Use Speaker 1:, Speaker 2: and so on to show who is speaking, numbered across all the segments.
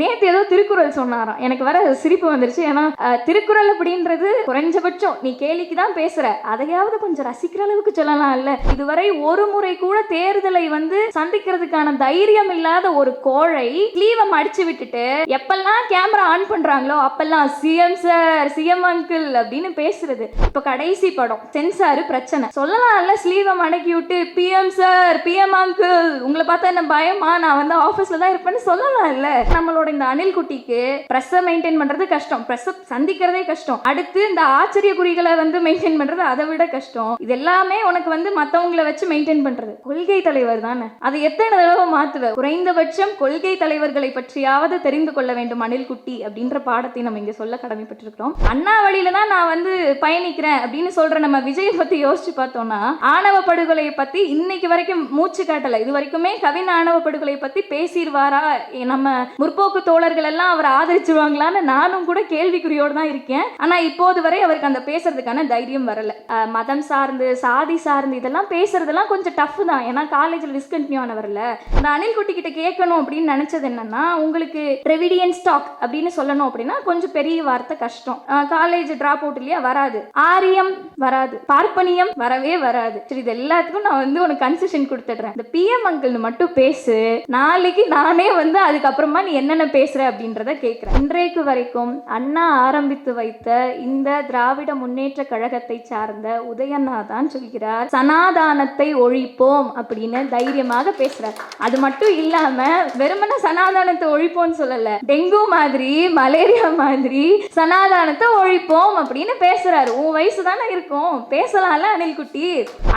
Speaker 1: நேற்று ஏதோ திருக்குறள் சொன்னாராம். எனக்கு வர சிரிப்பு வந்துருச்சு. ஏன்னா திருக்குறள் அப்படின்றது குறைஞ்சபட்சம். நீ கேலிக்கு தான் பேசுற. அதையாவது கொஞ்சம் ரசிக்கிற அளவுக்கு சொல்லலாம் இல்ல? இதுவரை ஒரு முறை கூட தேர்தலை வந்து சந்திக்கிறதுக்கான தைரியம் இல்லாத ஒரு கோழை ஸ்லீவை மடிச்சு விட்டுட்டு எப்பெல்லாம் கேமரா ஆன் பண்றாங்களோ அப்பெல்லாம் சிஎம் சார் சிஎம் அங்கிள் அப்படின்னு பேசுறது. இப்ப கடைசி படம். சென்சாரு பிரச்சனை. சொல்லலாம்ல ஸ்லீவை மடக்கி விட்டு பிஎம் சார் பிஎம் அங்கிள் உங்களை பார்த்தா என்ன பயமா? நான் வந்து ஆஃபீஸ்ல தான் இருப்பேன்னு சொல்லலாம் இல்ல? நம்மளோட இந்த அணில் குட்டிக்கு ப்ரெஸ்ஸை மெயின்டைன் பண்றது கஷ்டம். ப்ரெஸ்ஸை சந்திக்கிறதே கஷ்டம். அடுத்து இந்த ஆச்சரிய குறிகளை வந்து மெயின்டைன் பண்றது அதை விட கஷ்டம். இது எல்லாமே உனக்கு வந்து மத்தவங்கள வச்சு மெயின்டைன் பண்றது. கொள்கை தலைவர் தானே. அதை எத்தனை தடவை மாத்துவ? குறைந்தபட்சம் கொள்கை தலைவர்களை பற்றியாவது தெரிந்து கொள்ள வேண்டும் அணில் குட்டி அப்படின்ற பாடத்தை நம்ம இங்க சொல்ல கடமைப்பட்டிருக்கிறோம். அண்ணா வழியில தான் நான் வந்து பயணிக்கிறேன் அப்படின்னு சொல்ற நம்ம விஜய் பத்தி யோசிச்சு பார்த்தோம்னா ஆணவ படுகொலையை பத்தி இன்னைக்கு வரைக்கும் மூச்சு காட்டல. இது வரைக்குமே கவின் ஆணவ படுகொலையை பத்தி பேசிடுவாரா? நம்ம முற்போக்கு தோழர்கள் எல்லாம் அவரை ஆதரிச்சிருவாங்களான்னு நானும் கூட கேள்விக்குறியோடு தான் இருக்கேன். ஆனா இப்போது வரை அவருக்கு அந்த பேசுறதுக்கான தைரியம் வரல. மதம் சார்ந்து சாதி சார்ந்து இதெல்லாம் பேசுறதெல்லாம் கொஞ்சம் டஃப் தான். ஏன்னா காலேஜில் டிஸ்கண்டினியூ ஆனவரில். இந்த அனில் குட்டி கிட்ட கேட்கணும் அப்படின்னு நினைச்சது என்னன்னா உங்களுக்கு ரெவிடியன் ஸ்டாக் அப்படின்னு சொல்லணும் அப்படின்னா கொஞ்சம் பெரிய வார்த்தை கஷ்டம். காலேஜ் டிராப் அவுட் இல்லையா? வராது. ஆரியம் வராது. பார்ப்பனியம் வரவே வராது. சரி இது எல்லாத்துக்கும் நான் வந்து உனக்கு கன்செஷன் கொடுத்துடுறேன். இந்த பிஎம் அங்கிள் மட்டும் பேசு. நாளைக்கு நானே வந்து அதுக்கப்புறமா நீ என்னென்ன பேசுற அப்படின்றத கேட்குறேன் இன்றைக்கு வரைக்கும் அண்ணா ஆரம்பித்து வைத்த இந்த திராவிட முன்னேற்ற கழகத்தை சார்ந்த உதயண்ணா தான் சொல்கிறார் சனாதானத்தை ஒழிப்போம் அப்படின்னு தைரியமாக பேசுகிறார் அது மட்டும் இல்லாம வெறுமனே சனாதானத்தை ஒழிப்போம்னு சொல்லல டெங்கு மாதிரி மலேரியா மாதிரி சனாதானத்தை ஒழிப்போம் அப்படின்னு பேசுறாரு. உன் வயசு தானே இருக்கும். பேசலாம்ல அனில் குட்டி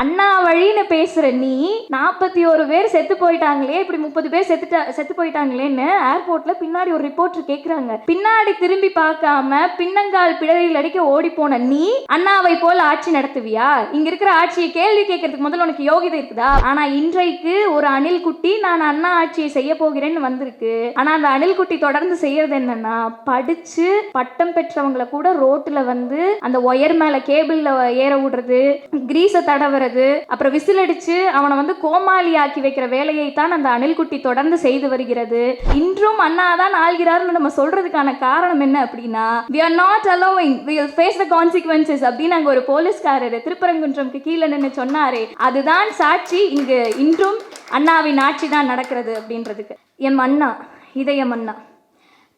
Speaker 1: அண்ணா வழின்னு பேசுற நீ நாற்பத்தி ஒரு பேர் செத்து போயிட்டாங்களே இப்படி முப்பது பேர் செத்துட்டா செத்து போயிட்டாங்களேன்னு ஏர்போர்ட்ல பின்னாடி ஒரு ரிப்போர்ட்டர் கேக்குறாங்க. பின்னாடி திரும்பி பார்க்காம பின்னங்கால் பிடரில் அடிக்க ஓடி போன நீ அண்ணாவை போல ஆட்சி நடத்துவியா? இங்க இருக்கிற ஆட்சியை கேள்வி கேட்கறதுக்கு முதல்ல உனக்கு யோகிதை இருக்குதா? ஆனா இன்றைக்கு ஒரு அணில் குட்டி நான் அண்ணா ஆட்சியை செய்ய போகிறேன்னு வந்திருக்கு. ஆனா அந்த அணில் குட்டி தொடர்ந்து செய்யறது என்னன்னா படிச்சு பட்டம் பெற்றவங்கள கூட ரோட்ல வந்து அந்த ஒயர் மேல கேபிள்ல ஏற விடுறது கிரீஸை தடவுறது அப்புறம் விசில் அடிச்சு அவனை வந்து கோமாளி ஆக்கி வைக்கிற வேலையை தான் அந்த அணில் குட்டி தொடர்ந்து செய்து வருகிறது. இன்றும் அண்ணா தான் ஆள்கிறார்னு நம்ம சொல்றதுக்கான காரணம் என்ன அப்படின்னா we are not allowing we will face the consequences அப்படின்னு அங்கே ஒரு போலீஸ்காரர் திருப்பரங்குன்றம்க்கு கீழே நின்று சொன்னாரே அதுதான் சாட்சி இங்கு இன்றும் அண்ணாவின் ஆட்சி தான் நடக்கிறது அப்படின்றதுக்கு. எம் அண்ணா இதயம் அண்ணா.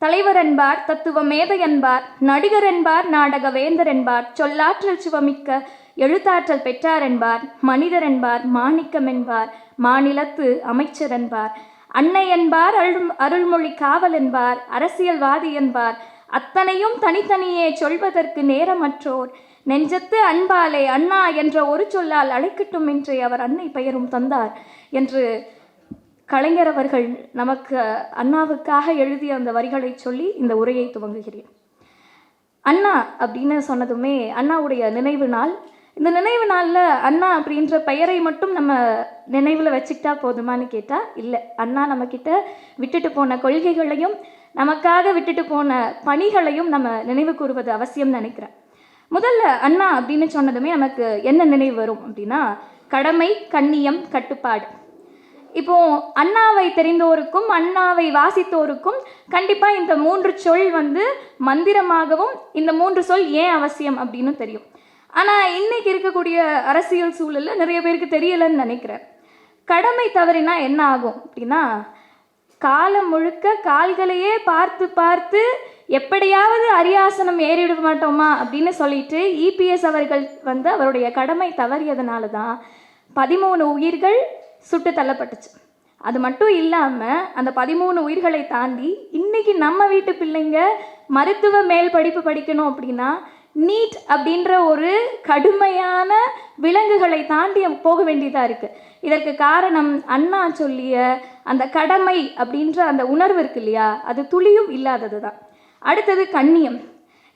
Speaker 1: தலைவர் என்பார் தத்துவ மேதை என்பார் நடிகர் என்பார் நாடக வேந்தர் என்பார் சொல்லாற்றல் சுவமிக்க எழுத்தாற்றல் பெற்றார் என்பார் மனிதர் என்பார் மாணிக்கம் என்பார் மாநிலத்து அமைச்சர் என்பார். அன்னை என்பார் அருள் அருள்மொழி காவல் என்பார் அரசியல்வாதி என்பார். அத்தனையும் தனித்தனியே சொல்வதற்கு நேரமற்றோர். நெஞ்சத்து அன்பாலே அண்ணா என்ற ஒரு சொல்லால் அழைக்கட்டும் என்று அவர் அன்னை பெயரும் தந்தார் என்று கலைஞர் அவர்கள் நமக்கு அண்ணாவுக்காக எழுதிய அந்த வரிகளை சொல்லி இந்த உரையை துவங்குகிறேன். அண்ணா அப்படின்னு சொன்னதுமே அண்ணாவுடைய நினைவு நாள். இந்த நினைவு நாளில் அண்ணா அப்படின்ற பெயரை மட்டும் நம்ம நினைவில் வச்சுக்கிட்டா போதுமான்னு கேட்டால் இல்லை. அண்ணா நம்மக்கிட்ட விட்டுட்டு போன கொள்கைகளையும் நமக்காக விட்டுட்டு போன பணிகளையும் நம்ம நினைவு கூறுவது அவசியம் நினைக்கிறேன். முதல்ல அண்ணா அப்படின்னு சொன்னதுமே நமக்கு என்ன நினைவு வரும் அப்படின்னா கடமை கண்ணியம் கட்டுப்பாடு. இப்போ அண்ணாவை தெரிந்தோருக்கும் அண்ணாவை வாசித்தோருக்கும் கண்டிப்பாக இந்த மூன்று சொல் வந்து மந்திரமாகவும் இந்த மூன்று சொல் ஏன் அவசியம் அப்படின்னு தெரியும். ஆனால் இன்றைக்கி இருக்கக்கூடிய அரசியல் சூழலில் நிறைய பேருக்கு தெரியலைன்னு நினைக்கிறேன். கடமை தவறினா என்ன ஆகும் அப்படின்னா காலம் முழுக்க கால்களையே பார்த்து பார்த்து எப்படியாவது அரியாசனம் ஏறிவிட மாட்டோமா அப்படின்னு சொல்லிட்டு இபிஎஸ் அவர்கள் வந்து அவருடைய கடமை தவறியதுனால தான் பதிமூணு உயிர்கள் சுட்டு தள்ளப்பட்டுச்சு. அது மட்டும் இல்லாமல் அந்த பதிமூணு உயிர்களை தாண்டி இன்னைக்கு நம்ம வீட்டு பிள்ளைங்க மருத்துவ மேல் படிப்பு படிக்கணும் அப்படின்னா நீட் அப்படின்ற ஒரு கடுமையான விலங்குகளை தாண்டி போக வேண்டியதாக இருக்குது இதற்கு காரணம் அண்ணா சொல்லிய அந்த கடமை அப்படின்ற அந்த உணர்வு இருக்கு இல்லையா? அது துளியும் இல்லாதது தான் அடுத்தது கண்ணியம்.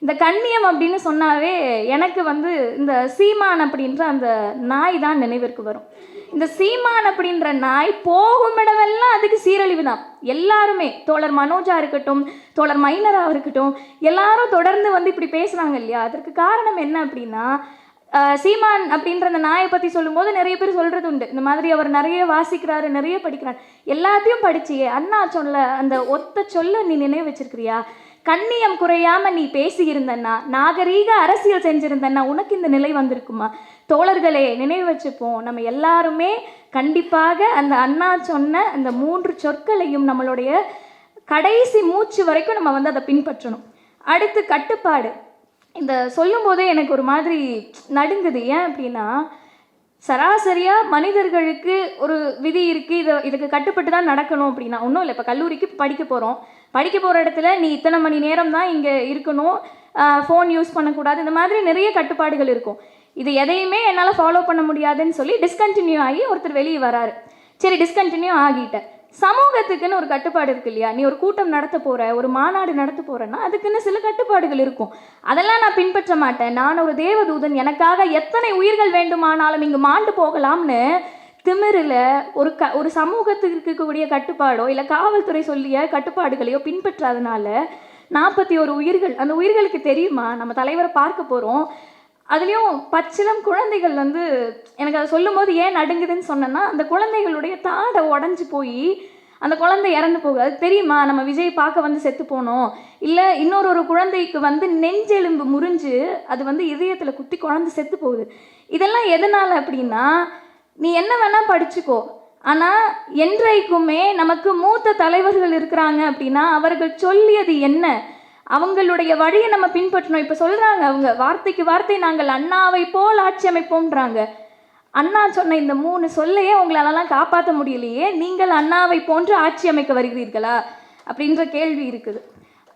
Speaker 1: இந்த கண்ணியம் அப்படின்னு சொன்னாவே எனக்கு வந்து இந்த சீமான் அப்படின்ற அந்த நாய் தான் நினைவிற்கு வரும். இந்த சீமான் அப்படின்ற நாய் போகும் இடமெல்லாம் அதுக்கு சீரழிவு தான் எல்லாருமே தோழர் மனோஜா இருக்கட்டும் தோழர் மைனரா இருக்கட்டும் எல்லாரும் தொடர்ந்து வந்து இப்படி பேசுறாங்க இல்லையா? அதற்கு காரணம் என்ன அப்படின்னா சீமான் அப்படின்ற அந்த நாயை பற்றி சொல்லும்போது நிறைய பேர் சொல்கிறது உண்டு. இந்த மாதிரி அவர் நிறைய வாசிக்கிறாரு நிறைய படிக்கிறார். எல்லாத்தையும் படிச்சியே அண்ணா சொல்ல அந்த ஒத்த சொல்ல நீ நினைவு வச்சிருக்கிறியா? கண்ணியம் குறையாம நீ பேசியிருந்தன்னா நாகரீக அரசியல் செஞ்சிருந்தன்னா உனக்கு இந்த நிலை வந்திருக்குமா? தோழர்களே நினைவு வச்சுப்போம். நம்ம எல்லாருமே கண்டிப்பாக அந்த அண்ணா சொன்ன அந்த மூன்று சொற்களையும் நம்மளுடைய கடைசி மூச்சு வரைக்கும் நம்ம வந்து அதை பின்பற்றணும். அடுத்து கட்டுப்பாடு. இந்த சொல்லும்போதே எனக்கு ஒரு மாதிரி நடுங்குது. ஏன் அப்படின்னா சராசரியாக மனிதர்களுக்கு ஒரு விதி இருக்குது இதை இதுக்கு கட்டுப்பட்டு தான் நடக்கணும் அப்படின்னா ஒன்றும் இல்லை. இப்போ கல்லூரிக்கு படிக்க போகிறோம் படிக்க போகிற இடத்துல நீ இத்தனை மணி நேரம் தான் இங்கே இருக்கணும். ஃபோன் யூஸ் பண்ணக்கூடாது. இந்த மாதிரி நிறைய கட்டுப்பாடுகள் இருக்கும். இது எதையுமே என்னால் ஃபாலோ பண்ண முடியாதுன்னு சொல்லி டிஸ்கண்டினியூ ஆகி ஒருத்தர் வெளியே வராரு. சரி டிஸ்கண்டினியூ ஆகிட்டேன் சமூகத்துக்குன்னு ஒரு கட்டுப்பாடு இருக்கு இல்லையா? நீ ஒரு கூட்டம் நடத்த போகிற ஒரு மாநாடு நடத்த போகிறேன்னா அதுக்குன்னு சில கட்டுப்பாடுகள் இருக்கும். அதெல்லாம் நான் பின்பற்ற மாட்டேன். நான் ஒரு தேவதூதன். எனக்காக எத்தனை உயிர்கள் வேண்டுமானாலும் இங்கு மாண்டு போகலாம்னு திமிரில் ஒரு க ஒரு சமூகத்துக்கு இருக்கக்கூடிய கட்டுப்பாடோ இல்லை காவல்துறை சொல்லிய கட்டுப்பாடுகளையோ பின்பற்றாதனால நாற்பத்தி ஒரு உயிர்கள் அந்த உயிர்களுக்கு தெரியுமா? நம்ம தலைவரை பார்க்க போகிறோம் அதுலேயும் பச்சிலம் குழந்தைகள் வந்து எனக்கு அதை சொல்லும்போது ஏன் நடுங்குதுன்னு சொன்னேன்னா அந்த குழந்தைகளுடைய தாடை உடஞ்சி போய் அந்த குழந்தை இறந்து போகுது. அது தெரியுமா? நம்ம விஜய் பார்க்க வந்து செத்து போனோம். இல்லை இன்னொரு ஒரு குழந்தைக்கு வந்து நெஞ்செலும்பு முறிஞ்சு அது வந்து இதயத்தில் குத்தி குழந்தை செத்து போகுது. இதெல்லாம் எதனால் அப்படின்னா நீ என்ன வேணால் படிச்சுக்கோ. ஆனால் என்றைக்குமே நமக்கு மூத்த தலைவர்கள் இருக்கிறாங்க அப்படின்னா அவர்கள் சொல்லியது என்ன? அவங்களுடைய வழியை நம்ம பின்பற்றணும். இப்போ சொல்கிறாங்க அவங்க வார்த்தைக்கு வார்த்தை நாங்கள் அண்ணாவை போல் ஆட்சி அமைப்போம்ன்றாங்க. அண்ணா சொன்ன இந்த மூணு சொல்லையே உங்களாலலாம் காப்பாற்ற முடியலையே. நீங்கள் அண்ணாவை போன்று ஆட்சி அமைக்க வருகிறீர்களா? அப்படின்ற கேள்வி இருக்குது.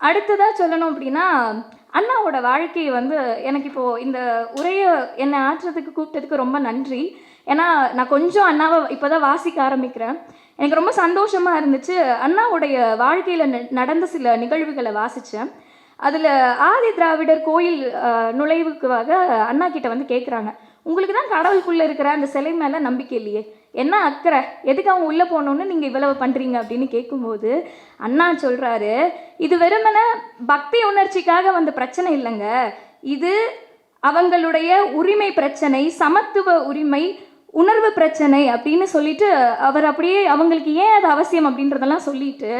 Speaker 1: அடுத்ததாக சொல்லணும் அப்படின்னா அண்ணாவோட வாழ்க்கையை வந்து எனக்கு இப்போது இந்த உரையை என்னை ஆற்றுறதுக்கு கூப்பிட்டதுக்கு ரொம்ப நன்றி. ஏன்னா நான் கொஞ்சம் அண்ணாவை இப்போ தான் வாசிக்க ஆரம்பிக்கிறேன். எனக்கு ரொம்ப சந்தோஷமாக இருந்துச்சு. அண்ணாவுடைய வாழ்க்கையில் நடந்த சில நிகழ்வுகளை வாசித்தேன் அதில் ஆதி திராவிடர் கோயில் நுழைவுக்காக அண்ணா கிட்ட வந்து கேட்குறாங்க உங்களுக்கு தான் கடவுளுக்குள்ளே இருக்கிற அந்த சிலை மேலே நம்பிக்கை இல்லையே? என்ன அக்கறை? எதுக்கு அவங்க உள்ளே போனோன்னு நீங்கள் இவ்வளவு பண்ணுறீங்க அப்படின்னு கேட்கும்போது அண்ணா சொல்கிறாரு இது வெறுமன பக்தி உணர்ச்சிக்காக வந்த பிரச்சனை இல்லைங்க. இது அவங்களுடைய உரிமை பிரச்சனை சமத்துவ உரிமை உணர்வு பிரச்சனை அப்படின்னு சொல்லிட்டு அவர் அப்படியே அவங்களுக்கு ஏன் அது அவசியம் அப்படின்றதெல்லாம் சொல்லிட்டு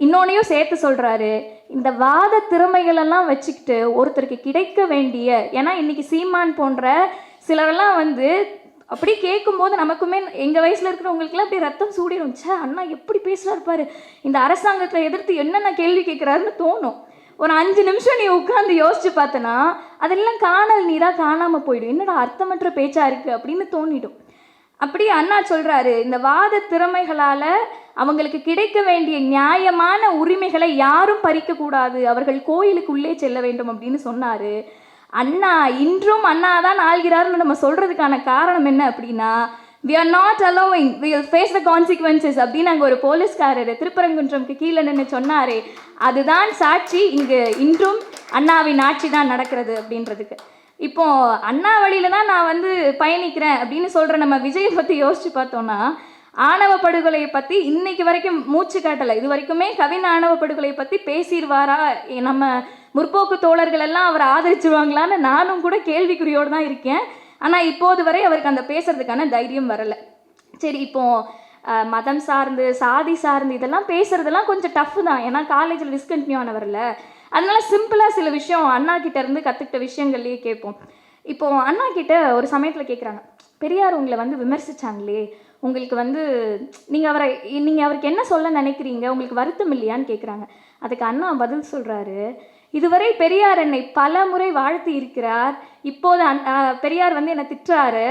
Speaker 1: இன்னொன்னையும் சேர்த்து சொல்கிறாரு இந்த வாத திறமைகளெல்லாம் வச்சுக்கிட்டு ஒருத்தருக்கு கிடைக்க வேண்டிய ஏன்னா இன்னைக்கு சீமான் போன்ற சிலரெல்லாம் வந்து அப்படி கேட்கும்போது நமக்குமே எங்கள் வயசில் இருக்கிறவங்களுக்குலாம் அப்படியே ரத்தம் சூடிடும் சே அண்ணா எப்படி பேசலாம் பாரு. இந்த அரசாங்கத்தை எதிர்த்து என்னென்ன கேள்வி கேட்குறாருன்னு தோணும். ஒரு அஞ்சு நிமிஷம் நீ உட்காந்து யோசிச்சு பார்த்தனா அதெல்லாம் காணல் நீராக காணாமல் போயிடும். என்னடா அர்த்தமற்ற பேச்சாக இருக்குது அப்படின்னு தோணிடும். அப்படி அண்ணா சொல்கிறாரு இந்த வாத திறமைகளால் அவங்களுக்கு கிடைக்க வேண்டிய நியாயமான உரிமைகளை யாரும் பறிக்கக்கூடாது. அவர்கள் கோயிலுக்குள்ளே செல்ல வேண்டும் அப்படின்னு சொன்னார். அண்ணா இன்றும் அண்ணா தான் ஆள்கிறார்னு நம்ம சொல்கிறதுக்கான காரணம் என்ன அப்படின்னா we are not allowing we will face the consequences அப்படின்னு அங்கே ஒரு போலீஸ்காரர் திருப்பரங்குன்றம்க்கு கீழே நின்று சொன்னாரே. அதுதான் சாட்சி இங்கு இன்றும் அண்ணாவின் ஆட்சி தான் நடக்கிறது அப்படின்றதுக்கு. இப்போ அண்ணா வழியில தான் நான் வந்து பயணிக்கிறேன் அப்படின்னு சொல்ற நம்ம விஜயை பத்தி யோசிச்சு பார்த்தோம்னா ஆணவ படுகொலையை பத்தி இன்னைக்கு வரைக்கும் மூச்சு காட்டலை. இது வரைக்குமே கவின் ஆணவ படுகொலையை பத்தி பேசிடுவாரா? எ- நம்ம முற்போக்கு தோழர்கள் எல்லாம் அவரை ஆதரிச்சிருவாங்களான்னு நானும் கூட கேள்விக்குறியோடு தான் இருக்கேன். ஆனால் இப்போது வரை அவருக்கு அந்த பேசுறதுக்கான தைரியம் வரலை. சரி இப்போ மதம் சார்ந்து சாதி சார்ந்து இதெல்லாம் பேசுறதெல்லாம் கொஞ்சம் டஃப் தான். ஏன்னா காலேஜில் டிஸ்கண்டினியூ ஆனவரில். அதனால சிம்பிளாக சில விஷயம் அண்ணா கிட்ட இருந்து கற்றுக்கிட்ட விஷயங்கள்லேயே கேட்போம். இப்போ அண்ணா கிட்ட ஒரு சமயத்தில் கேட்குறாங்க பெரியார் உங்களை வந்து விமர்சித்தாங்களே உங்களுக்கு வந்து நீங்கள் அவரை நீங்கள் அவருக்கு என்ன சொல்ல நினைக்கிறீங்க? உங்களுக்கு வருத்தம் இல்லையான்னு கேட்குறாங்க அதுக்கு அண்ணா பதில் சொல்கிறாரு இதுவரை பெரியார் என்னை பல முறை வாழ்த்தி இருக்கிறார் இப்போது அந் பெரியார் வந்து என்னை திட்டுறாரு.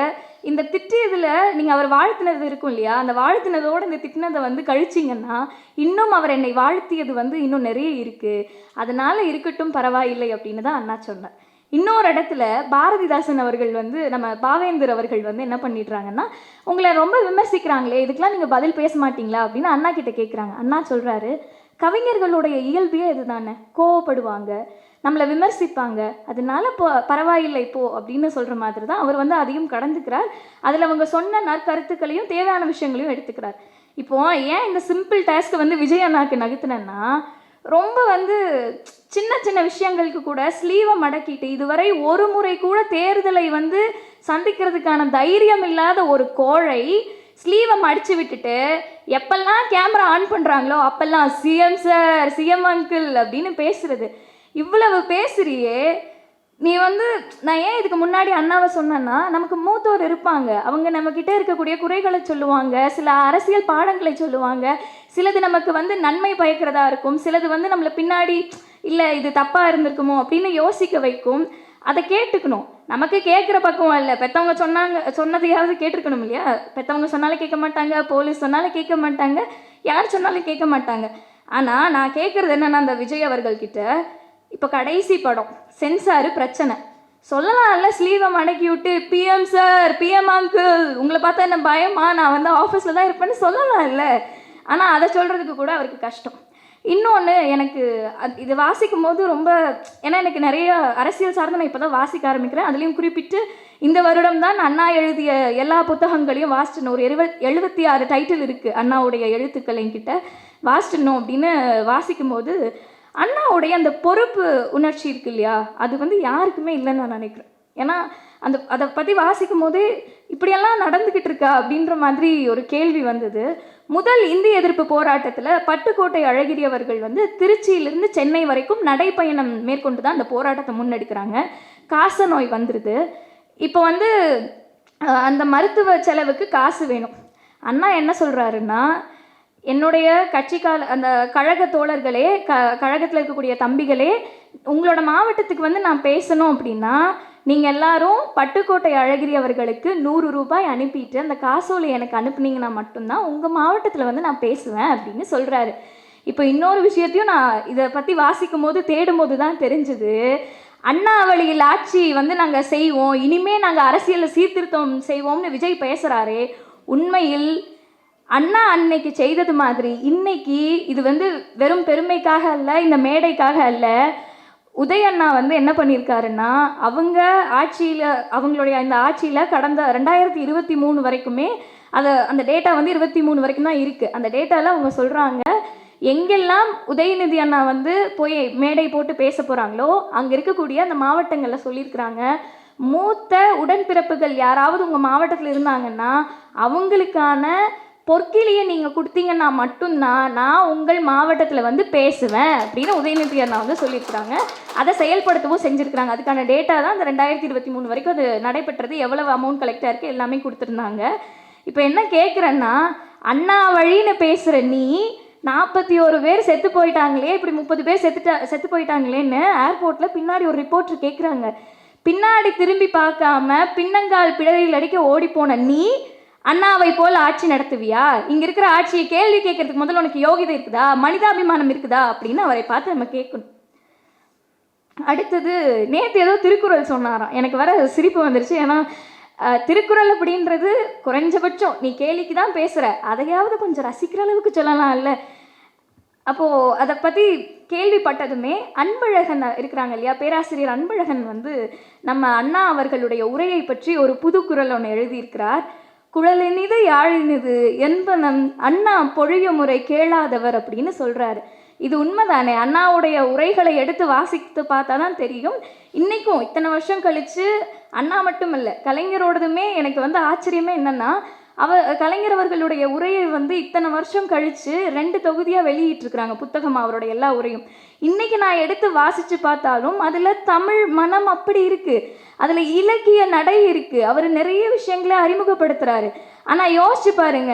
Speaker 1: இந்த திட்டியதில் நீங்கள் அவர் வாழ்த்தினது இருக்கும் இல்லையா? அந்த வாழ்த்தினதோடு இந்த திட்டினதை வந்து கழிச்சிங்கன்னா இன்னும் அவர் என்னை வாழ்த்தியது வந்து இன்னும் நிறைய இருக்குது அதனால் இருக்கட்டும் பரவாயில்லை அப்படின்னு தான் அண்ணா சொன்னார். இன்னொரு இடத்துல பாரதிதாசன் அவர்கள் வந்து நம்ம பாவேந்தர் அவர்கள் வந்து என்ன பண்ணிடுறாங்கன்னா உங்களை ரொம்ப விமர்சிக்கிறாங்களே இதுக்கெல்லாம் நீங்கள் பதில் பேச மாட்டீங்களா அப்படின்னு அண்ணா கிட்ட கேட்குறாங்க அண்ணா சொல்கிறாரு கவிஞர்களுடைய இயல்பே இதுதானே? கோவப்படுவாங்க நம்மளை விமர்சிப்பாங்க. அதனால இப்போ பரவாயில்லை இப்போ அப்படின்னு சொல்கிற மாதிரி தான் அவர் வந்து அதையும் கடந்துக்கிறார். அதில் அவங்க சொன்ன நற்கருத்துக்களையும் தேவையான விஷயங்களையும் எடுத்துக்கிறார். இப்போ ஏன் இந்த சிம்பிள் டாஸ்க்கை வந்து விஜய் அண்ணாக்கு நகர்த்தினேன்னா ரொம்ப வந்து சின்ன சின்ன விஷயங்களுக்கு கூட ஸ்லீவை மடக்கிட்டு இதுவரை ஒரு முறை கூட தேர்தலை வந்து சந்திக்கிறதுக்கான தைரியம் இல்லாத ஒரு கோழை ஸ்லீவை மடிச்சு விட்டுட்டு எப்பெல்லாம் கேமரா ஆன் பண்ணுறாங்களோ அப்பெல்லாம் சிஎம் சார் சிஎம் அங்கிள் அப்படின்னு பேசுறது. இவ்வளவு பேசுறியே. நீ வந்து நான் ஏன் இதுக்கு முன்னாடி அண்ணாவை சொன்னேன்னா நமக்கு மூத்தோர் இருப்பாங்க. அவங்க நம்மக்கிட்ட இருக்கக்கூடிய குறைகளை சொல்லுவாங்க. சில அரசியல் பாடங்களை சொல்லுவாங்க. சிலது நமக்கு வந்து நன்மை பயக்கிறதா இருக்கும். சிலது வந்து நம்மளை பின்னாடி இல்லை இது தப்பாக இருந்திருக்குமோ? அப்படின்னு யோசிக்க வைக்கும். அதை கேட்டுக்கணும். நமக்கு கேட்குற பக்கம் இல்லை. பெற்றவங்க சொன்னாங்க சொன்னதையாவது கேட்டிருக்கணும் இல்லையா? பெற்றவங்க சொன்னாலும் கேட்க மாட்டாங்க போலீஸ் சொன்னாலும் கேட்க மாட்டாங்க யார் சொன்னாலும் கேட்க மாட்டாங்க. ஆனால் நான் கேட்குறது என்னென்னா அந்த விஜய் அவர்கள்கிட்ட இப்போ கடைசி படம் சென்சாரு பிரச்சனை. சொல்லலாம்ல ஸ்லீவை மடக்கி விட்டு பிஎம் சார் பிஎம் அங்கிள் உங்களை பார்த்தா என்ன பயமா? நான் வந்து ஆஃபீஸில் தான் இருப்பேன்னு சொல்லலாம்ல ஆனால் அதை சொல்கிறதுக்கு கூட அவருக்கு கஷ்டம். இன்னொன்று எனக்கு அது- இது வாசிக்கும் போது ரொம்ப ஏன்னா எனக்கு நிறைய அரசியல் சார்ந்து நான் இப்போ தான் வாசிக்க ஆரம்பிக்கிறேன். அதுலேயும் குறிப்பிட்டு இந்த வருடம் தான் அண்ணா எழுதிய எல்லா புத்தகங்களையும் வாசிட்டணும் ஒரு எழுவ எழுபத்தி ஆறு டைட்டில் இருக்குது அண்ணாவுடைய எழுத்துக்கள் என்கிட்ட வாசிட்டணும் அப்படின்னு வாசிக்கும் போது அண்ணாவுடைய அந்த பொறுப்பு உணர்ச்சி இருக்கு இல்லையா? அது வந்து யாருக்குமே இல்லைன்னு நான் நினைக்கிறேன். ஏன்னா அந்த அதை பற்றி வாசிக்கும் போதே இப்படியெல்லாம் நடந்துக்கிட்டு இருக்கா அப்படின்ற மாதிரி ஒரு கேள்வி வந்தது. முதல் இந்திய எதிர்ப்பு போராட்டத்தில் பட்டுக்கோட்டை அழகிரி அவர்கள் வந்து திருச்சியிலிருந்து சென்னை வரைக்கும் நடைப்பயணம் மேற்கொண்டு தான் அந்த போராட்டத்தை முன்னெடுக்கிறாங்க. காச நோய் வந்துடுது இப்போ வந்து அந்த மருத்துவ செலவுக்கு காசு வேணும். அண்ணா என்ன சொல்கிறாருன்னா என்னுடைய கட்சிக்கால அந்த கழக தோழர்களே க கழகத்தில் இருக்கக்கூடிய தம்பிகளே உங்களோட மாவட்டத்துக்கு வந்து நான் பேசணும் அப்படின்னா நீங்கள் எல்லாரும் பட்டுக்கோட்டை அழகிரி அவர்களுக்கு நூறு ரூபாய் அனுப்பிட்டு அந்த காசோலை எனக்கு அனுப்புனீங்கன்னா மட்டும்தான் உங்கள் மாவட்டத்தில் வந்து நான் பேசுவேன் அப்படின்னு சொல்கிறாரு இப்போ இன்னொரு விஷயத்தையும் நான் இதை பற்றி வாசிக்கும் போது தேடும் போது தான் தெரிஞ்சுது. அண்ணா வழியில் ஆட்சி வந்து நாங்கள் செய்வோம் இனிமே நாங்கள் அரசியலில் சீர்திருத்தம் செய்வோம்னு விஜய் பேசுகிறாரே உண்மையில் அண்ணா அன்னைக்கு செய்தது மாதிரி இன்னைக்கு இது வந்து வெறும் பெருமைக்காக அல்ல இந்த மேடைக்காக அல்ல உதயண்ணா வந்து என்ன பண்ணியிருக்காருன்னா அவங்க ஆட்சியில் அவங்களுடைய இந்த ஆட்சியில் கடந்த ரெண்டாயிரத்தி இருபத்தி மூணு வரைக்குமே அதை அந்த டேட்டா வந்து இருபத்தி மூணு வரைக்கும் தான் இருக்குது அந்த டேட்டாவில் அவங்க சொல்கிறாங்க எங்கெல்லாம் உதயநிதி அண்ணா வந்து போய் மேடை போட்டு பேச போகிறாங்களோ அங்கே இருக்கக்கூடிய அந்த மாவட்டங்களில் சொல்லியிருக்கிறாங்க மூத்த உடன்பிறப்புகள் யாராவது உங்கள் மாவட்டத்தில் இருந்தாங்கன்னா அவங்களுக்கான பொற்கிளியை நீங்கள் கொடுத்தீங்கன்னா மட்டும்தான் நான் உங்கள் மாவட்டத்தில் வந்து பேசுவேன் அப்படின்னு உதயநிதி அண்ணா வந்து சொல்லியிருக்கிறாங்க. அதை செயல்படுத்தவும் செஞ்சுருக்கிறாங்க. அதுக்கான டேட்டா தான் அந்த ரெண்டாயிரத்தி இருபத்தி மூணு வரைக்கும் அது நடைபெற்றது. எவ்வளவு அமௌண்ட் கலெக்டாக இருக்குது எல்லாமே கொடுத்துருந்தாங்க. இப்போ என்ன கேட்குறேன்னா அண்ணா வழின்னு பேசுகிற நீ நாற்பத்தி ஒரு பேர் செத்து போயிட்டாங்களே இப்படி முப்பது பேர் செத்துட்டா செத்து போயிட்டாங்களேன்னு ஏர்போர்ட்டில் பின்னாடி ஒரு ரிப்போர்ட்டர் கேட்குறாங்க பின்னாடி திரும்பி பார்க்காம பின்னங்கால் பிழறில் அடிக்க ஓடி போன நீ அண்ணாவை போல் ஆட்சி நடத்துவியா? இங்க இருக்கிற ஆட்சியை கேள்வி கேட்கறதுக்கு முதல்ல உனக்கு யோகிதை இருக்குதா? மனிதாபிமானம் இருக்குதா? அப்படின்னு அவரை பார்த்து நம்ம கேட்கணும். அடுத்தது நேற்று ஏதோ திருக்குறள் சொன்னாராம். எனக்கு வர சிரிப்பு வந்துருச்சு. ஏன்னா திருக்குறள் அப்படின்றது குறைஞ்சபட்சம். நீ கேலிக்கு தான் பேசுகிற அதையாவது கொஞ்சம் ரசிக்கிற அளவுக்கு சொல்லலாம்ல அப்போது அதை பற்றி கேள்விப்பட்டதுமே அன்பழகன் இருக்கிறாங்க இல்லையா? பேராசிரியர் அன்பழகன் வந்து நம்ம அண்ணா அவர்களுடைய உரையை பற்றி ஒரு புது குறள் ஒன்று எழுதியிருக்கிறார். குழலினிது யாழினிது என்பனம் அண்ணா பொழிய முறை கேளாதவர் அப்படின்னு சொல்கிறாரு இது உண்மைதானே? அண்ணாவுடைய உரைகளை எடுத்து வாசித்து பார்த்தா தான் தெரியும். இன்றைக்கும் இத்தனை வருஷம் கழித்து அண்ணா மட்டும் இல்லை கலைஞரோடதுமே எனக்கு வந்து ஆச்சரியமே என்னென்னா அவ கலைஞர் அவர்களுடைய உரையை வந்து இத்தனை வருஷம் கழித்து ரெண்டு தொகுதியாக வெளியிட்டிருக்கிறாங்க புத்தகம் அவருடைய எல்லா உரையும். இன்றைக்கி நான் எடுத்து வாசித்து பார்த்தாலும் அதில் தமிழ் மனம் அப்படி இருக்குது அதில் இலக்கிய நடை இருக்குது அவர் நிறைய விஷயங்களை அறிமுகப்படுத்துகிறாரு ஆனால் யோசிச்சு பாருங்க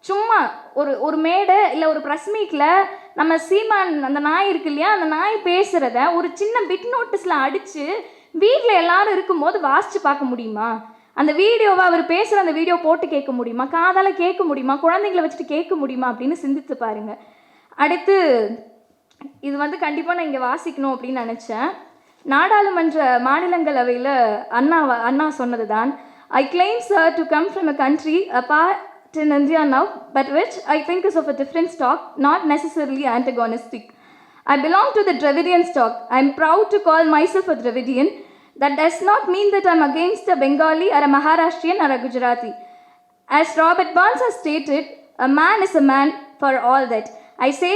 Speaker 1: சும்மா ஒரு ஒரு மேடை இல்லை ஒரு ப்ரெஸ் மீட்டில் நம்ம சீமான் அந்த நாய் இருக்கு இல்லையா அந்த நாய் பேசுகிறத ஒரு சின்ன பிட் நோட்டீஸில் அடித்து வீட்டில் எல்லாரும் இருக்கும்போது வாசித்து பார்க்க முடியுமா? அந்த வீடியோவை அவர் பேசுகிற அந்த வீடியோ போட்டு கேட்க முடியுமா? காதால் கேட்க முடியுமா? குழந்தைங்கள வச்சுட்டு கேட்க முடியுமா? அப்படின்னு சிந்தித்து பாருங்க. அடுத்து இது வந்து கண்டிப்பாக நான் இங்கே வாசிக்கணும் அப்படின்னு நினச்சேன். நாடாளுமன்ற மாநிலங்களவையில் அண்ணா அண்ணா சொன்னது தான் I claim sir to come from a country a part in India now but which I think is of a different stock not necessarily antagonistic I belong to the Dravidian stock I am proud to call myself a Dravidian. That does not mean that I am against a Bengali or a Maharashtrian or a Gujarati. As Robert Burns has stated, a man is a man for all that. I say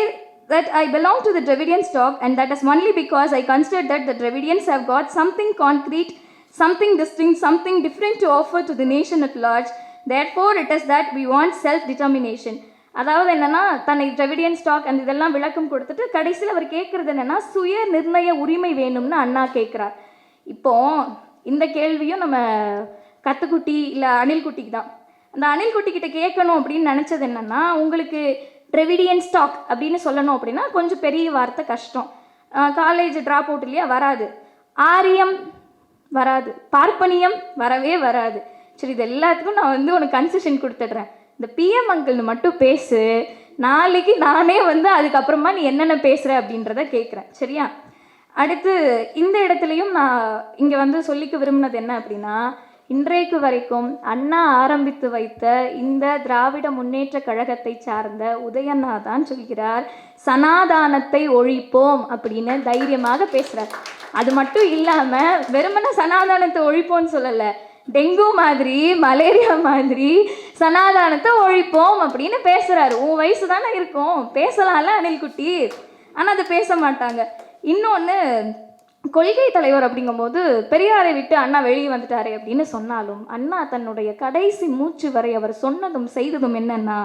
Speaker 1: that I belong to the Dravidian stock, and that is only because I consider that the Dravidians have got something concrete, something distinct, something different to offer to the nation at large. Therefore, it is that we want self determination. அதாவது என்னன்னா தன்னை Dravidian stock அந்த இதெல்லாம் விளக்கம் கொடுத்துட்டு கடைசியில் அவர் கேட்குறது என்னன்னா சுய நிர்ணய உரிமை வேணும்னு அண்ணா கேட்குறார் இப்போ இந்த கேள்வியும் நம்ம கத்துக்குட்டி இல்லை அணில்குட்டிக்கு தான். அந்த அணில்குட்டி கிட்ட கேட்கணும் அப்படின்னு நினச்சது என்னென்னா உங்களுக்கு ட்ரெவிடியன் ஸ்டாக் அப்படின்னு சொல்லணும் அப்படின்னா கொஞ்சம் பெரிய வார்த்தை கஷ்டம். காலேஜ் ட்ராப் அவுட் இல்லையா? வராது. ஆரியம் வராது. பார்ப்பனியம் வரவே வராது. சரி இது எல்லாத்துக்கும் நான் வந்து உனக்கு கன்செஷன் கொடுத்துட்றேன். இந்த பிஎம் அங்கிள்னு மட்டும் பேசு. நாளைக்கு நானே வந்து அதுக்கப்புறமா நீ என்னென்ன பேசுகிற அப்படின்றத கேட்குறேன். சரியா? அடுத்து இந்த இடத்துலையும் நான் இங்கே வந்து சொல்லிக்க விரும்பினது என்ன அப்படின்னா இன்றைக்கு வரைக்கும் அண்ணா ஆரம்பித்து வைத்த இந்த திராவிட முன்னேற்ற கழகத்தை சார்ந்த உதயண்ணா தான் சொல்கிறார் சனாதானத்தை ஒழிப்போம் அப்படின்னு தைரியமாக பேசுகிறார் அது மட்டும் இல்லாமல் வெறுமனே சனாதானத்தை ஒழிப்போம்னு சொல்லலை டெங்கு மாதிரி மலேரியா மாதிரி சனாதானத்தை ஒழிப்போம் அப்படின்னு பேசுகிறாரு உன் வயசு தானே இருக்கும் பேசலாம்ல அனில்குட்டி ஆனால் அதை பேச மாட்டாங்க. இன்னொன்று கொள்கை தலைவர் அப்படிங்கும்போது பெரியாரை விட்டு அண்ணா வெளியே வந்துட்டாரே அப்படின்னு சொன்னாலும் அண்ணா தன்னுடைய கடைசி மூச்சு வரை அவர் சொன்னதும் செய்ததும் என்னன்னா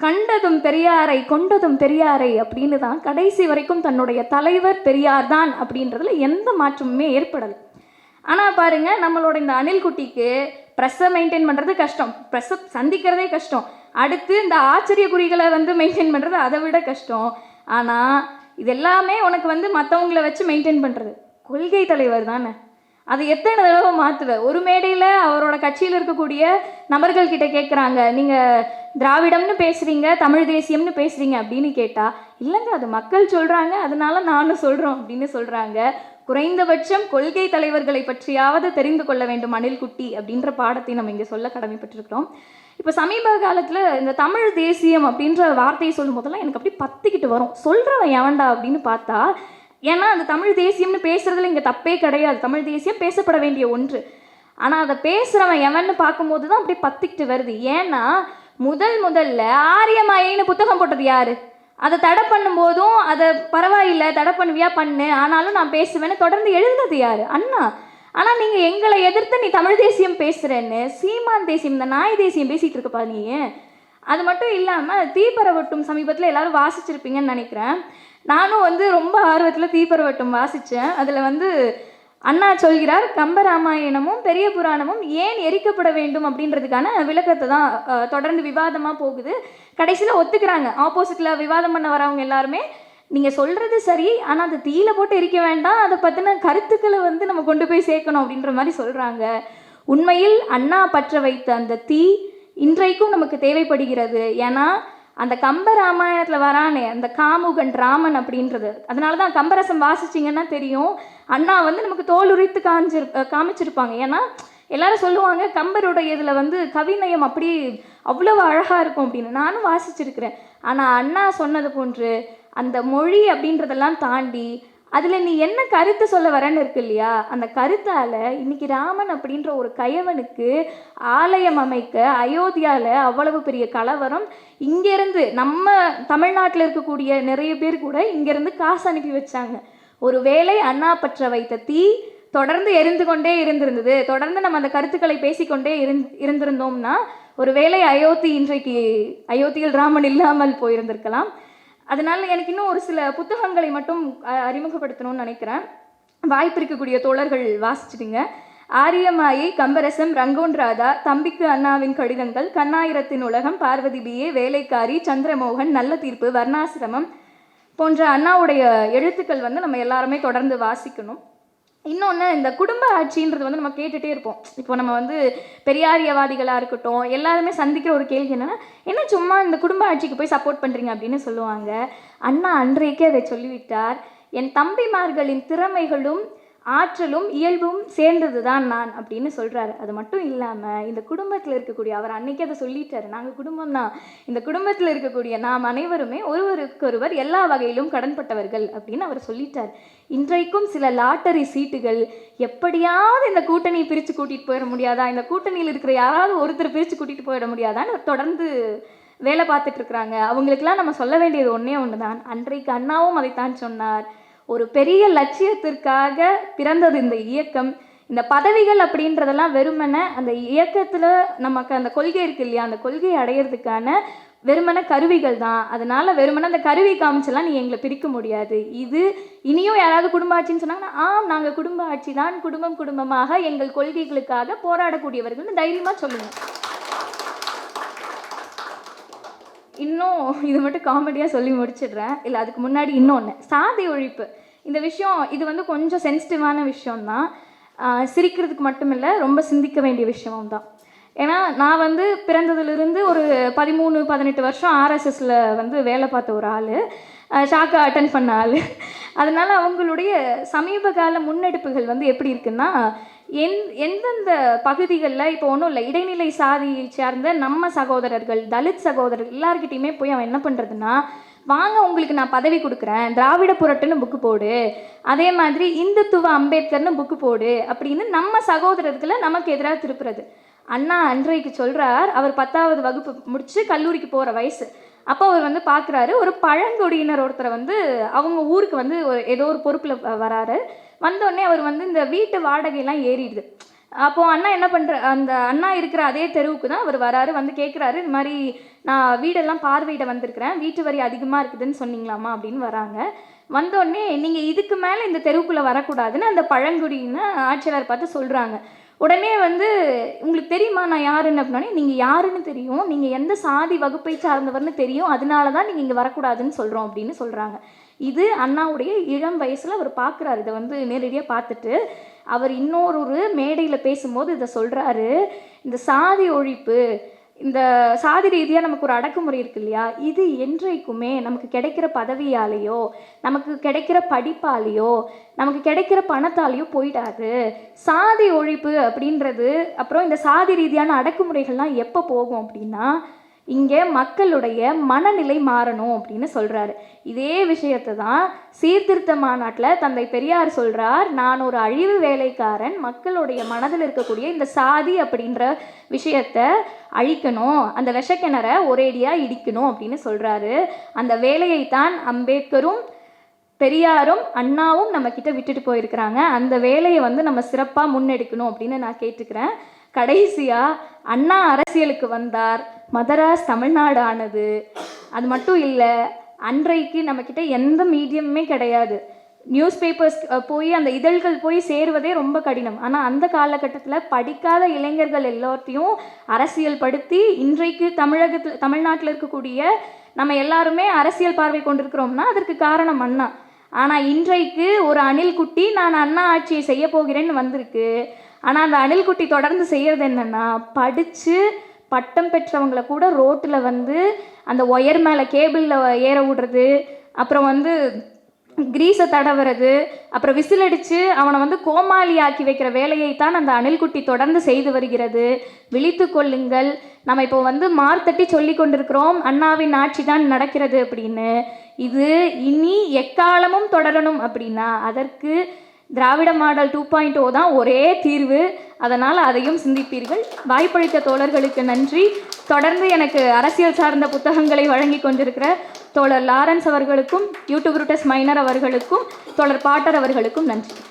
Speaker 1: கண்டதும் பெரியாரை கொண்டதும் பெரியாரை அப்படின்னு தான் கடைசி வரைக்கும் தன்னுடைய தலைவர் பெரியார் தான் அப்படின்றதுல எந்த மாற்றமுமே ஏற்படலை. ஆனால் பாருங்க நம்மளோட இந்த அணில்குட்டிக்கு ப்ரெஸ்ஸை மெயின்டைன் பண்ணுறது கஷ்டம். ப்ரெஸ்ஸை சந்திக்கிறதே கஷ்டம். அடுத்து இந்த ஆச்சரிய குறிகளை வந்து மெயின்டைன் பண்ணுறது அதை விட கஷ்டம். ஆனால் இது எல்லாமே உனக்கு வந்து மற்றவங்கள வச்சு மெயின்டைன் பண்ணுறது கொள்கை தலைவர் தானே. அதை எத்தனை தடவை மாற்றுவ ஒரு மேடையில் அவரோட கட்சியில் இருக்கக்கூடிய நபர்கள் கிட்ட கேட்குறாங்க நீங்கள் திராவிடம்னு பேசுகிறீங்க தமிழ் தேசியம்னு பேசுகிறீங்க அப்படின்னு கேட்டால் இல்லைங்க அது மக்கள் சொல்கிறாங்க அதனால நானும் சொல்கிறோம் அப்படின்னு சொல்கிறாங்க குறைந்தபட்சம் கொள்கை தலைவர்களை பற்றியாவது தெரிந்து கொள்ள வேண்டும் அணில்குட்டி அப்படின்ற பாடத்தை நம்ம இங்கே சொல்ல கடமைப்பட்டிருக்கிறோம். இப்போ சமீப காலத்தில் இந்த தமிழ் தேசியம் அப்படின்ற வார்த்தையை சொல்லும் போதெல்லாம் எனக்கு அப்படி பத்திக்கிட்டு வரும். சொல்கிறவன் எவன்டா அப்படின்னு பார்த்தா ஏன்னா அந்த தமிழ் தேசியம்னு பேசுறதுல இங்கே தப்பே கிடையாது. தமிழ் தேசியம் பேசப்பட வேண்டிய ஒன்று. ஆனால் அதை பேசுகிறவன் எவன்னு பார்க்கும்போது தான் அப்படியே பத்திக்கிட்டு வருது. ஏன்னா முதல் முதல்ல ஆரியமாயின்னு புத்தகம் போட்டது யாரு? அதை தடை பண்ணும்போதும் அதை பரவாயில்லை தடை பண்ணுவியா பண்ணு. ஆனாலும் நான் பேசுவேன்னு தொடர்ந்து எழுதுனது யாரு? அண்ணா. ஆனால் நீங்கள் எங்களை எதிர்த்து நீ தமிழ் தேசியம் பேசுகிறேன்னு சீமான் தேசியம் இந்த நாய் தேசியம் பேசிகிட்டு இருக்கப்பா நீ அது மட்டும் இல்லாமல் தீப்பரவட்டும் சமீபத்தில் எல்லாரும் வாசிச்சிருப்பீங்கன்னு நினைக்கிறேன். நானும் வந்து ரொம்ப ஆர்வத்தில் தீப்பரவட்டும் வாசித்தேன் அதில் வந்து அண்ணா சொல்கிறார் கம்பராமாயணமும் பெரிய புராணமும் ஏன் எரிக்கப்பட வேண்டும்? அப்படின்றதுக்கான விளக்கத்தை தான் தொடர்ந்து விவாதமாக போகுது. கடைசியில் ஒத்துக்கிறாங்க. ஆப்போசிட்டில் விவாதம் பண்ண வரவங்க எல்லாருமே நீங்கள் சொல்கிறது சரி ஆனால் அதை தீயில போட்டு எரிக்க வேண்டாம். அதை பற்றின கருத்துக்களை வந்து நம்ம கொண்டு போய் சேர்க்கணும் அப்படின்ற மாதிரி சொல்கிறாங்க உண்மையில் அண்ணா பற்ற வைத்த அந்த தீ இன்றைக்கும் நமக்கு தேவைப்படுகிறது. ஏன்னா அந்த கம்ப ராமாயணத்தில் வரானே அந்த காமுகன் ராமன் அப்படின்றது. அதனால தான் கம்பரசம் வாசிச்சிங்கன்னா தெரியும். அண்ணா வந்து நமக்கு தோல் உரித்து காமிச்சிரு காமிச்சிருப்பாங்க. ஏன்னா எல்லாரும் சொல்லுவாங்க கம்பருடைய இதில் வந்து கவிநயம் அப்படி அவ்வளோ அழகாக இருக்கும் அப்படின்னு. நானும் வாசிச்சிருக்கிறேன். ஆனால் அண்ணா சொன்னது போன்று அந்த மொழி அப்படின்றதெல்லாம் தாண்டி அதில் நீ என்ன கருத்து சொல்ல வரேன்னு இருக்கு இல்லையா? அந்த கருத்தால் இன்னைக்கு ராமன் அப்படின்ற ஒரு கயவனுக்கு ஆலயம் அமைக்க அயோத்தியாவில் அவ்வளவு பெரிய கலவரம். இங்கேருந்து நம்ம தமிழ்நாட்டில் இருக்கக்கூடிய நிறைய பேர் கூட இங்கேருந்து காசு அனுப்பி வச்சாங்க. ஒருவேளை அண்ணா பற்ற வைத்த தீ தொடர்ந்து எரிந்து கொண்டே இருந்திருந்தது. தொடர்ந்து நம்ம அந்த கருத்துக்களை பேசிக்கொண்டே இருந் இருந்திருந்தோம்னா ஒரு வேளை அயோத்தி இன்றைக்கு அயோத்தியில் ராமன் இல்லாமல் போயிருந்திருக்கலாம். அதனால் எனக்கு இன்னும் ஒரு சில புத்தகங்களை மட்டும் அறிமுகப்படுத்தணும்னு நினைக்கிறேன். வாய்ப்பு இருக்கக்கூடிய தோழர்கள் வாசிச்சுடுங்க. ஆரியமாயை கம்பரசம் ரங்கோன் ராதா தம்பிக்கு அண்ணாவின் கடிதங்கள் கண்ணாயிரத்தின் உலகம் பார்வதி பிஏ வேலைக்காரி சந்திரமோகன் நல்ல தீர்ப்பு வர்ணாசிரமம் போன்ற அண்ணாவுடைய எழுத்துக்கள் வந்து நம்ம எல்லாருமே தொடர்ந்து வாசிக்கணும். இன்னொன்று இந்த குடும்ப ஆட்சின்றது வந்து நம்ம கேட்டுகிட்டே இருப்போம். இப்போ நம்ம வந்து பெரியாரியவாதிகளாக இருக்கட்டும் எல்லாருமே சந்திக்கிற ஒரு கேள்வி என்னென்னா என்ன சும்மா இந்த குடும்ப ஆட்சிக்கு போய் சப்போர்ட் பண்ணுறீங்க அப்படின்னு சொல்லுவாங்க. அண்ணா அன்றைக்கே அதை சொல்லிவிட்டார். என் தம்பிமார்களின் திறமைகளும் ஆற்றலும் இயல்பும் சேர்ந்தது தான் நான் அப்படின்னு சொல்கிறாரு அது மட்டும் இல்லாமல் இந்த குடும்பத்தில் இருக்கக்கூடிய அவர் அன்னைக்கே அதை சொல்லிட்டாரு. நாங்கள் குடும்பம் தான். இந்த குடும்பத்தில் இருக்கக்கூடிய நாம் அனைவருமே ஒருவருக்கொருவர் எல்லா வகையிலும் கடன்பட்டவர்கள் அப்படின்னு அவர் சொல்லிட்டார். இன்றைக்கும் சில லாட்டரி சீட்டுகள் எப்படியாவது இந்த கூட்டணியை பிரித்து கூட்டிகிட்டு போயிட முடியாதா? இந்த கூட்டணியில் இருக்கிற யாராவது ஒருத்தர் பிரித்து கூட்டிகிட்டு போயிட முடியாதான்னு தொடர்ந்து வேலை பார்த்துட்டு இருக்கிறாங்க. அவங்களுக்கெல்லாம் நம்ம சொல்ல வேண்டியது ஒன்றே ஒன்று தான் அன்றைக்கு அண்ணாவும் அதைத்தான் சொன்னார். ஒரு பெரிய லட்சியத்திற்காக பிறந்தது இந்த இயக்கம். இந்த பதவிகள் அப்படின்றதெல்லாம் வெறுமனே அந்த இயக்கத்தில் நமக்கு அந்த கொள்கை இருக்கு இல்லையா? அந்த கொள்கையை அடையிறதுக்கான வெறுமன கருவிகள் தான். அதனால வெறுமன அந்த கருவி காமிச்செல்லாம் நீ எங்களை பிரிக்க முடியாது. இது இனியும் யாராவது குடும்ப ஆட்சின்னு சொன்னாங்கன்னா ஆம் நாங்கள் குடும்ப ஆட்சி தான். குடும்பம் குடும்பமாக எங்கள் கொள்கைகளுக்காக போராடக்கூடியவர்கள்னு தைரியமாக சொல்லுங்கள் இன்னும் இது மட்டும் காமெடியாக சொல்லி முடிச்சிடுறேன். இல்லை அதுக்கு முன்னாடி இன்னொன்று சாதி ஒழிப்பு. இந்த விஷயம் இது வந்து கொஞ்சம் சென்சிட்டிவான விஷயம்தான். சிரிக்கிறதுக்கு மட்டும் இல்லை ரொம்ப சிந்திக்க வேண்டிய விஷயமும் தான். ஏன்னா நான் வந்து பிறந்ததுலேருந்து ஒரு பதிமூணு பதினெட்டு வருஷம் ஆர்எஸ்எஸில் வந்து வேலை பார்த்த ஒரு ஆள். ஷாக்கா அட்டன் பண்ண ஆள். அதனால் அவங்களுடைய சமீப கால முன்னெடுப்புகள் வந்து எப்படி இருக்குன்னா எந் எந்தெந்த பகுதிகளில் இப்போ ஒன்றும் இல்லை இடைநிலை சாதியை சேர்ந்த நம்ம சகோதரர்கள் தலித் சகோதரர்கள் எல்லாருக்கிட்டையுமே போய் அவன் என்ன பண்ணுறதுன்னா வாங்க உங்களுக்கு நான் பதவி கொடுக்குறேன் திராவிட புரட்டுன்னு புக்கு போடு. அதே மாதிரி இந்துத்துவ அம்பேத்கர்னு புக்கு போடு அப்படின்னு நம்ம சகோதரர்களை நமக்கு எதிராக திருப்புறது. அண்ணா அன்றைக்கு சொல்கிறார் அவர் பத்தாவது வகுப்பு முடித்து கல்லூரிக்கு போகிற வயசு. அப்போ அவர் வந்து பார்க்குறாரு ஒரு பழங்குடியினர் ஒருத்தரை வந்து அவங்க ஊருக்கு வந்து ஒரு ஏதோ ஒரு பொறுப்பில் வராரு. வந்தோடனே அவர் வந்து இந்த வீட்டு வாடகையெல்லாம் ஏறிடுது. அப்போது அண்ணா என்ன பண்ணுற அந்த அண்ணா இருக்கிற அதே தெருவுக்கு தான் அவர் வராரு வந்து கேட்குறாரு இது மாதிரி நான் வீடெல்லாம் பார்வையிட வந்திருக்கிறேன் வீட்டு வரி அதிகமாக இருக்குதுன்னு சொன்னீங்களாமா அப்படின்னு வராங்க. வந்தோடனே நீங்கள் இதுக்கு மேலே இந்த தெருவுக்குள்ளே வரக்கூடாதுன்னு அந்த பழங்குடின்னு ஆட்சியாளர் பார்த்து சொல்கிறாங்க உடனே வந்து உங்களுக்கு தெரியுமா நான் யாருன்னு? அப்படின்னே நீங்கள் யாருன்னு தெரியும். நீங்கள் எந்த சாதி வகுப்பை சார்ந்தவர்னு தெரியும். அதனால தான் நீங்கள் இங்கே வரக்கூடாதுன்னு சொல்கிறோம் அப்படின்னு சொல்கிறாங்க இது அண்ணாவுடைய இளம் வயசில் அவர் பார்க்குறாரு இதை வந்து நேரடியாக பார்த்துட்டு அவர் இன்னொரு மேடையில் பேசும்போது இதை சொல்கிறாரு இந்த சாதி ஒழிப்பு இந்த சாதி ரீதியாக நமக்கு ஒரு அடக்குமுறை இருக்கு இல்லையா இது என்றைக்குமே நமக்கு கிடைக்கிற பதவியாலேயோ நமக்கு கிடைக்கிற படிப்பாலேயோ நமக்கு கிடைக்கிற பணத்தாலேயோ போயிடாது. சாதி ஒழிப்பு அப்படின்றது அப்புறம் இந்த சாதி ரீதியான அடக்குமுறைகள்லாம் எப்போ போகும் அப்படின்னா இங்கே மக்களுடைய மனநிலை மாறணும் அப்படின்னு சொல்கிறாரு இதே விஷயத்தை தான் சீர்திருத்த மாநாட்டில் தந்தை பெரியார் சொல்கிறார் நான் ஒரு அழிவு வேலைக்காரன் மக்களுடைய மனதில் இருக்கக்கூடிய இந்த சாதி அப்படின்ற விஷயத்தை அழிக்கணும் அந்த விஷக்கிணறை ஒரேடியாக இடிக்கணும் அப்படின்னு சொல்கிறாரு அந்த வேலையைத்தான் அம்பேத்கரும் பெரியாரும் அண்ணாவும் நம்மக்கிட்ட விட்டுட்டு போயிருக்கிறாங்க. அந்த வேலையை வந்து நம்ம சிறப்பாக முன்னெடுக்கணும் அப்படின்னு நான் கேட்டுக்கிறேன். கடைசியாக அண்ணா அரசியலுக்கு வந்தார். மதராஸ் தமிழ்நாடு ஆனது அது மட்டும் இல்லை அன்றைக்கு நம்மக்கிட்ட எந்த மீடியமுமே கிடையாது. நியூஸ் பேப்பர்ஸ் போய் அந்த இதழ்கள் போய் சேருவதே ரொம்ப கடினம். ஆனால் அந்த காலகட்டத்தில் படிக்காத இளைஞர்கள் எல்லாத்தையும் அரசியல் படுத்தி இன்றைக்கு தமிழகத்தில் தமிழ்நாட்டில் இருக்கக்கூடிய நம்ம எல்லாருமே அரசியல் பார்வை கொண்டிருக்கிறோம்னா அதற்கு காரணம் அண்ணா. ஆனால் இன்றைக்கு ஒரு அணில் குட்டி நான் அண்ணா ஆட்சியை செய்ய போகிறேன்னு வந்திருக்கு. ஆனால் அந்த அணில்குட்டி தொடர்ந்து செய்கிறது என்னென்னா படித்து பட்டம் பெற்றவங்களை கூட ரோட்டில் வந்து அந்த ஒயர் மேலே கேபிளில் ஏற விடுறது அப்புறம் வந்து கிரீஸை தடவுறது அப்புறம் விசில் அடித்து அவனை வந்து கோமாளி ஆக்கி வைக்கிற வேலையை தான் அந்த அணில்குட்டி தொடர்ந்து செய்து வருகிறது. விழித்து கொள்ளுங்கள். நம்ம இப்போ வந்து மார்த்தட்டி சொல்லி கொண்டிருக்கிறோம் அண்ணாவின் ஆட்சி தான் நடக்கிறது அப்படின்னு. இது இனி எக்காலமும் தொடரணும் அப்படின்னா அதற்கு Dravida model two point O தான் ஒரே தீர்வு. அதனால் அதையும் சிந்திப்பீர்கள். வாய்ப்பளித்த தோழர்களுக்கு நன்றி. தொடர்ந்து எனக்கு அரசியல் சார்ந்த புத்தகங்களை வழங்கி கொண்டிருக்கிற தோழர் லாரன்ஸ் அவர்களுக்கும் யூடியூப் ரூட்டஸ் மைனர் அவர்களுக்கும் தோழர் பாட்டர் அவர்களுக்கும் நன்றி.